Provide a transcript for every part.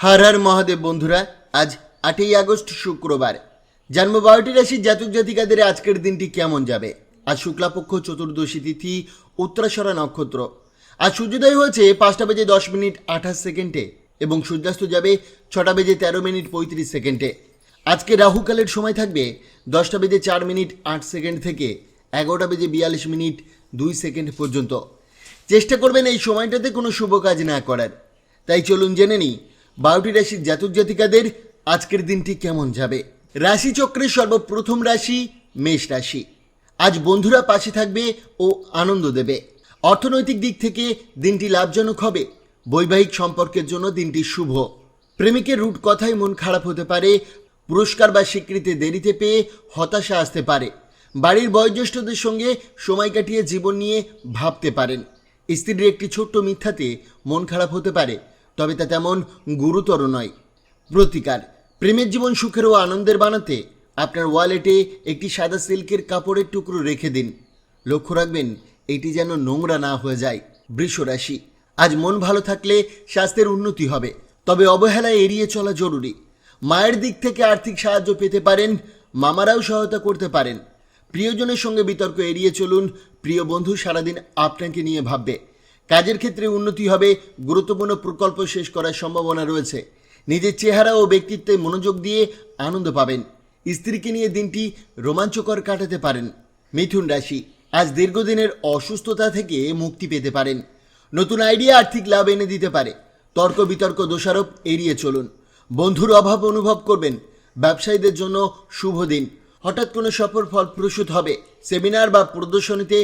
হর মহাদেব বন্ধুরা, আজ আটই আগস্ট শুক্রবার। জন্ম বারোটি রাশির জাতক জাতিকাদের আজকের দিনটি কেমন যাবে? আজ শুক্লাপক্ষ চতুর্দশী তিথি উত্তরাসরা নক্ষত্র। আজ সূর্যোদয় হয়েছে পাঁচটা বেজে দশ মিনিট আঠাশ সেকেন্ডে এবং সূর্যাস্ত যাবে ছটা বেজে তেরো মিনিট পঁয়ত্রিশ সেকেন্ডে। আজকে রাহুকালের সময় থাকবে দশটা বেজে চার মিনিট আট সেকেন্ড থেকে এগারোটা বেজে বিয়াল্লিশ মিনিট দুই সেকেন্ড পর্যন্ত। চেষ্টা করবেন এই সময়টাতে কোনো শুভ কাজ না করার। তাই চলুন জেনে নিই বারোটি রাশির জাতক জাতিকাদের আজকের দিনটি কেমন যাবে? রাশিচক্রের সর্বপ্রথম রাশি মেষ রাশি। আজ বন্ধুরা পাশে থাকবে ও আনন্দ দেবে। অর্থনৈতিক দিক থেকে দিনটি লাভজনক হবে। বৈবাহিক সম্পর্কের জন্য দিনটি শুভ। প্রেমিকের রুট কথায় মন খারাপ হতে পারে। পুরস্কার বা স্বীকৃতি দেরিতে পেয়ে হতাশা আসতে পারে। বাড়ির বয়োজ্যেষ্ঠদের সঙ্গে সময় কাটিয়ে জীবন নিয়ে ভাবতে পারেন। স্ত্রীর একটি ছোট্ট মিথ্যাতে মন খারাপ হতে পারে। তবে তা তেমন গুরুতর নয়। প্রতিকার, প্রেমের জীবন সুখের ও আনন্দের বানাতে আপনার ওয়ালেটে একটি সাদা সিল্কের কাপড়ের টুকরো রেখে দিন। লক্ষ্য রাখবেন, এটি যেন নোংরা না হয়ে যায়। বৃষ রাশি, আজ মন ভালো থাকলে স্বাস্থ্যের উন্নতি হবে, তবে অবহেলা এড়িয়ে চলা জরুরি। মায়ের দিক থেকে আর্থিক সাহায্য পেতে পারেন, মামারাও সহায়তা করতে পারেন। প্রিয়জনের সঙ্গে বিতর্ক এড়িয়ে চলুন, প্রিয় বন্ধু সারাদিন আপনাকে নিয়ে ভাববে। কাজের ক্ষেত্রে উন্নতি হবে, গুরুত্বপূর্ণ প্রকল্প শেষ করার সম্ভাবনা রয়েছে। নিজের চেহারা ও ব্যক্তিত্বে মনোযোগ দিয়ে আনন্দ পাবেন। স্ত্রীকে নিয়ে দিনটি রোমাঞ্চকর কাটাতে পারেন। মিথুন রাশি, আজ দীর্ঘদিনের অসুস্থতা থেকে মুক্তি পেতে পারেন। নতুন আইডিয়া আর্থিক লাভ এনে দিতে পারে। তর্ক বিতর্ক দোষারোপ এড়িয়ে চলুন। বন্ধুর অভাব অনুভব করবেন। ব্যবসায়ীদের জন্য শুভ দিন। হঠাৎ কোনো সফর ফল প্রসূত হবে। সেমিনার বা প্রদর্শনীতে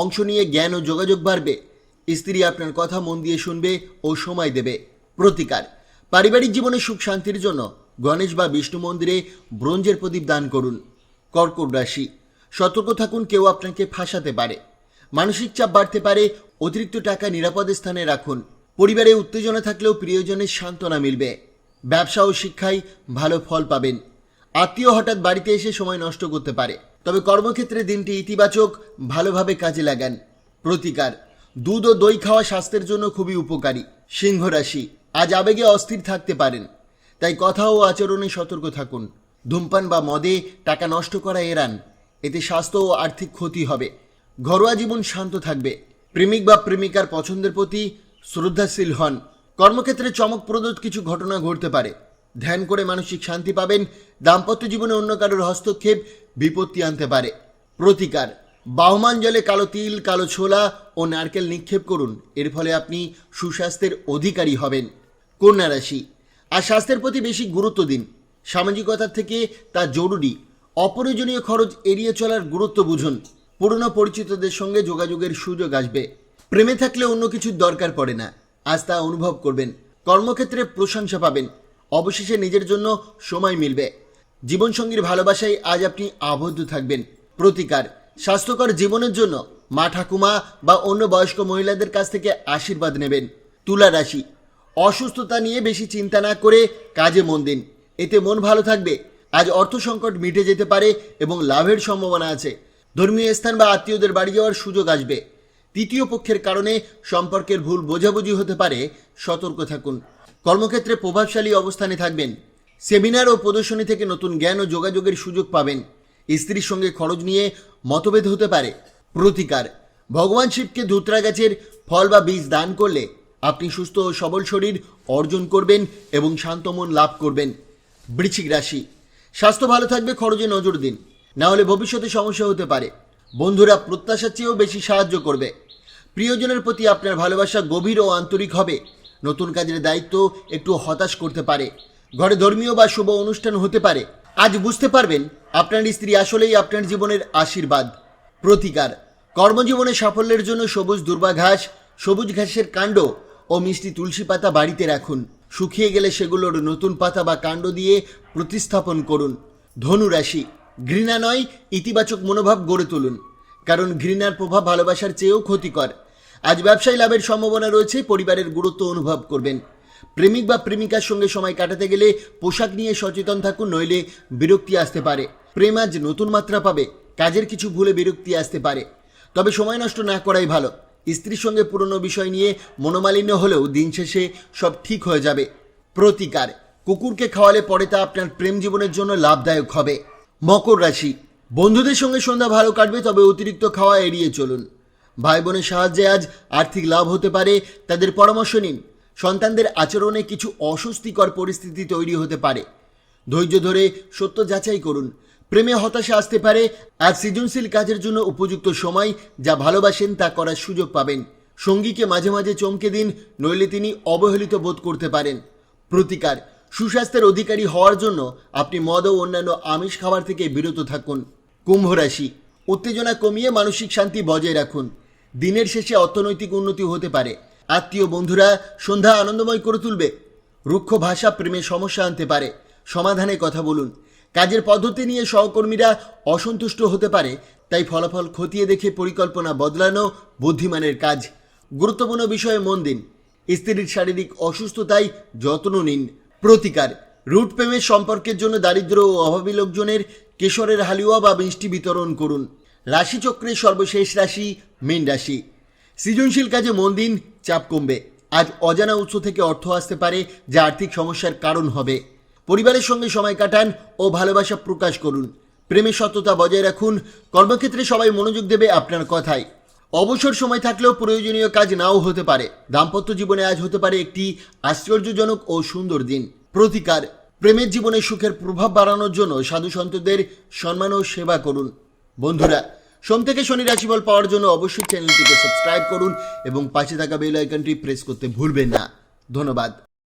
অংশ নিয়ে জ্ঞান ও যোগাযোগ বাড়বে। স্ত্রী আপনার কথা মন দিয়ে শুনবে ও সময় দেবে। প্রতিকার। পারিবারিক জীবনে সুখ শান্তির জন্য গণেশ বা বিষ্ণু মন্দিরে ব্রোঞ্জের প্রদীপ দান করুন। কর্কট রাশি। সতর্ক থাকুন, কেউ আপনাকে ফাঁসাতে পারে। মানসিক চাপ বাড়তে পারে, অতিরিক্ত টাকা নিরাপদ স্থানে রাখুন। পরিবারে উত্তেজনা থাকলেও প্রিয়জনের সান্ত্বনা মিলবে। ব্যবসা ও শিক্ষায় ভালো ফল পাবেন। আত্মীয় হঠাৎ বাড়িতে এসে সময় নষ্ট করতে পারে। তবে কর্মক্ষেত্রে দিনটি ইতিবাচক, ভালোভাবে কাজে লাগান। প্রতিকার। দুধ ও দই খাওয়া স্বাস্থ্যের জন্য খুবই উপকারী। সিংহ রাশি, আজ আবেগে অস্থির থাকতে পারেন। তাই কথা ও আচরণে সতর্ক থাকুন। ধূমপান বা মদে টাকা নষ্ট করা এড়ান। এতে স্বাস্থ্য ও আর্থিক ক্ষতি হবে। ঘরোয়া জীবন শান্ত থাকবে। প্রেমিক বা প্রেমিকার পছন্দের প্রতি শ্রদ্ধাশীল হন। কর্মক্ষেত্রে চমকপ্রদ কিছু ঘটনা ঘটতে পারে। ধ্যান করে মানসিক শান্তি পাবেন। দাম্পত্য জীবনে অন্য কারোর হস্তক্ষেপ বিপত্তি আনতে পারে। প্রতিকার বাহমান জলে কালো তিল, কালো ছোলা ও নারকেল নিক্ষেপ করুন। এর ফলে আপনি সুস্বাস্থ্যের অধিকারী হবেন। কন্যা রাশি আর স্বাস্থ্যের প্রতি বেশি গুরুত্ব দিন। সামাজিকতার থেকে তা জরুরি। অপ্রয়োজনীয় খরচ এড়িয়ে চলার গুরুত্ব বুঝুন। পুরনো পরিচিতদের সঙ্গে যোগাযোগের সুযোগ আসবে। প্রেমে থাকলে অন্য কিছুর দরকার পড়ে না। আজ তা অনুভব করবেন। কর্মক্ষেত্রে প্রশংসা পাবেন। অবশেষে নিজের জন্য সময় মিলবে। জীবনসঙ্গীর ভালোবাসায় আজ আপনি আবদ্ধ থাকবেন। প্রতিকার। স্বাস্থ্যকর জীবনের জন্য মা ঠাকুমা বা অন্য বয়স্ক মহিলাদের কাছ থেকে আশীর্বাদ নেবেন তুলা রাশি। অসুস্থতা নিয়ে বেশি চিন্তা না করে কাজে মন দিন। এতে মন ভালো থাকবে। আজ অর্থ সংকট মিটে যেতে পারে এবং লাভের সম্ভাবনা আছে। ধর্মীয় স্থান বা আত্মীয়দের বাড়ি যাওয়ার সুযোগ আসবে। তৃতীয় পক্ষের কারণে সম্পর্কের ভুল বোঝাবুঝি হতে পারে। সতর্ক থাকুন। কর্মক্ষেত্রে প্রভাবশালী অবস্থানে থাকবেন। সেমিনার ও প্রদর্শনী থেকে নতুন জ্ঞান ও যোগাযোগের সুযোগ পাবেন। স্ত্রীর সঙ্গে খরচ নিয়ে মতভেদ হতে পারে। প্রতিকার। ভগবান শিবকে ধুতরা গাছের ফল বা বীজ দান করলে আপনি সুস্থ ও সবল শরীর অর্জন করবেন এবং শান্ত মন লাভ করবেন। বৃশ্চিক রাশি। স্বাস্থ্য ভালো থাকবে, খরচে নজর দিন। না হলে ভবিষ্যতে সমস্যা হতে পারে। বন্ধুরা, প্রত্যাশার চেয়েও বেশি সাহায্য করবে। প্রিয়জনের প্রতি আপনার ভালোবাসা গভীর ও আন্তরিক হবে। নতুন কাজের দায়িত্ব একটু হতাশ করতে পারে। ঘরে ধর্মীয় বা শুভ অনুষ্ঠান হতে পারে। আজ বুঝতে পারবেন, আপনার স্ত্রী আসলেই আপনার জীবনের আশীর্বাদ, প্রতিকার। কর্মজীবনে সাফল্যের জন্য সবুজ দুর্বা ঘাস, সবুজ ঘাসের কাণ্ড ও মিষ্টি তুলসী পাতা বাড়িতে রাখুন। শুকিয়ে গেলে সেগুলোর নতুন পাতা বা কাণ্ড দিয়ে প্রতিস্থাপন করুন। ধনু রাশি, ঘৃণা নয়, ইতিবাচক মনোভাব গড়ে তুলুন। কারণ ঘৃণার প্রভাব ভালোবাসার চেয়েও ক্ষতিকর। আজ ব্যবসায়ী লাভের সম্ভাবনা রয়েছে, পরিবারের গুরুত্ব অনুভব করবেন। প্রেমিক বা প্রেমিকার সঙ্গে সময় কাটাতে গেলে পোশাক নিয়ে সচেতন থাকুন, নইলে বিরক্তি আসতে পারে। প্রেম আজ নতুন মাত্রা পাবে, কাজের কিছু ভুলে বিরক্তি আসতে পারে। তবে সময় নষ্ট না করাই ভালো। স্ত্রীর সঙ্গে পুরনো বিষয় নিয়ে মনোমালিন্য হলেও দিন শেষে সব ঠিক হয়ে যাবে। প্রতিকার। কুকুরকে খাওয়ালে পরে তা আপনার প্রেম জীবনের জন্য লাভদায়ক হবে। মকর রাশি। বন্ধুদের সঙ্গে সন্ধ্যা ভালো কাটবে, তবে অতিরিক্ত খাওয়া এড়িয়ে চলুন। ভাই বোনের সাহায্যে আজ আর্থিক লাভ হতে পারে, তাদের পরামর্শ নিন। সন্তানদের আচরণে কিছু অস্বস্তিকর পরিস্থিতি তৈরি হতে পারে। ধৈর্য ধরে সত্য যাচাই করুন। প্রেমে হতাশা আসতে পারে আর সৃজনশীল কাজের জন্য উপযুক্ত সময় যা ভালোবাসেন তা করার সুযোগ পাবেন। সঙ্গীকে মাঝে মাঝে চমকে দিন, নইলে তিনি অবহেলিত বোধ করতে পারেন। প্রতিকার, সুস্বাস্থ্যের অধিকারী হওয়ার জন্য আপনি মদ ও অন্যান্য আমিষ খাবার থেকে বিরত থাকুন। কুম্ভ রাশি, উত্তেজনা কমিয়ে মানসিক শান্তি বজায় রাখুন। দিনের শেষে অর্থনৈতিক উন্নতি হতে পারে। আত্মীয় বন্ধুরা সন্ধ্যা আনন্দময় করে তুলবে। রুক্ষ ভাষা প্রেমে সমস্যা আনতে পারে। সমাধানে কথা বলুন। কাজের পদ্ধতি নিয়ে সহকর্মীরা অসন্তুষ্ট হতে পারে। তাই ফলাফল খতিয়ে দেখে পরিকল্পনা বদলানো বুদ্ধিমানের কাজ। গুরুত্বপূর্ণ বিষয়ে মন দিন। স্ত্রীর শারীরিক অসুস্থতায় যত্ন নিন। প্রতিকার। রুট প্রেমের সম্পর্কের জন্য দারিদ্র ও অভাবী লোকজনের কেশরের হালুয়া বা মিষ্টি বিতরণ করুন। রাশিচক্রের সর্বশেষ রাশি মীন রাশি। সৃজনশীল কাজে মন দিন, চাপ কমবে। আজ অজানা উৎস থেকে অর্থ আসতে পারে, যা আর্থিক সমস্যার কারণ হবে। পরিবারের সঙ্গে সময় কাটান ও ভালোবাসা প্রকাশ করুন। প্রেমের সত্যতা বজায় রাখুন, কর্মক্ষেত্রে সবাই মনোযোগ দেবে আপনার কথায়। অবসর সময় থাকলেও প্রয়োজনীয় কাজ নাও হতে পারে। দাম্পত্য জীবনে আজ হতে পারে একটি আশ্চর্যজনক ও সুন্দর দিন। প্রতিকার। প্রেমের জীবনে সুখের প্রভাব বাড়ানোর জন্য সাধু সন্তদের সম্মান ও সেবা করুন। বন্ধুরা সোম থেকে শনি রাশিফল পাওয়ার জন্য অবশ্যই চ্যানেলটিকে সাবস্ক্রাইব করুন এবং পাশে থাকা বেল আইকনটি প্রেস করতে ভুলবেন না। ধন্যবাদ।